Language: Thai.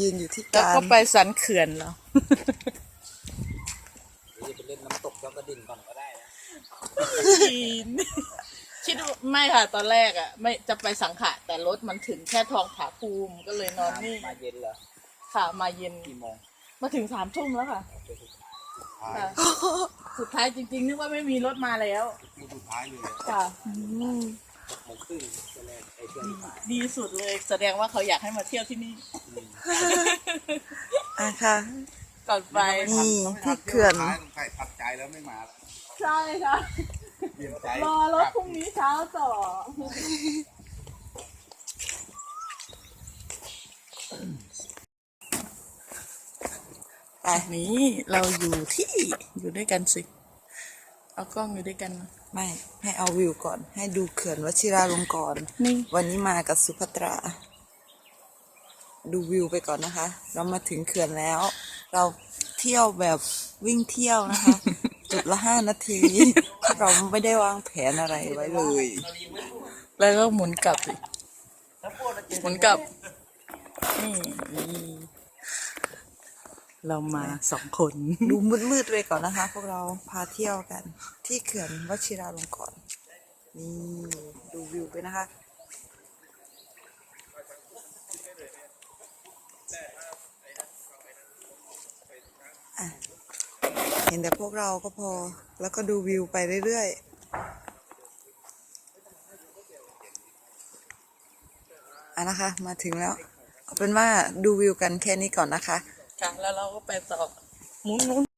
ยืนอยู่ที่แล้วการก็ไปสันเขื่อนแล้วหรือจะไปเล่นน้ำตกเจ้ากระดิ่งก่อนก็ได้นะคิดว่าไม่ค่ะตอนแรกอะ ไม่จะไปสังขะแต่รถมันถึงแค่ทองผาภูมิก็เลยนอนนี่มาเย็นเหรอค่ะมาเย็นกี่โมงมาถึงสามทุ่มแล้วค่ะค่ะ สุดท้ายจริงๆนึกว่าไม่มีรถมาแล้ว มือสุดท้ายเลยค่ะอืมหกโมงครึ่งจะแรกไอ้เพื่อนมาดีสุดเลย แสดงว่าเขาอยากให้มาเที่ยวที่นี่ อะค่ะ ก่อนไปนี่ที่เขื่อน ใส่ตัดใจแล้วไม่มาแล้วใช่ค่ะเปลี่ยนใจรอรถพรุ่งนี้เช้าต่ออันนี้เราอยู่ที่อยู่ด้วยกันสิ เอากล้องอยู่ด้วยกันนะไม่ให้เอาวิวก่อน ให้ดูเขื่อนวชิราลงกรณ์นี่ วันนี้มากับสุภัตรา ดูวิวไปก่อนนะคะ เรามาถึงเขื่อนแล้ว เราเที่ยวแบบวิ่งเที่ยวนะคะ จุดละห้านาที เราไม่ได้วางแผนอะไรไว้เลย แล้วก็หมุนกลับสิหมุนกลับนี่เรามาสองคน ดูมืดๆไปก่อนนะคะ พวกเราพาเที่ยวกัน ที่เขื่อนวชิราลงกรณ์นี่ดูวิวไปนะคะ เห็นแต่พวกเราก็พอ แล้วก็ดูวิวไปเรื่อยๆอะนะคะ มาถึงแล้วเอาเป็นว่าดูวิวกันแค่นี้ก่อนนะคะ ค่ะ แล้วเราก็ไปต่อมุนมุน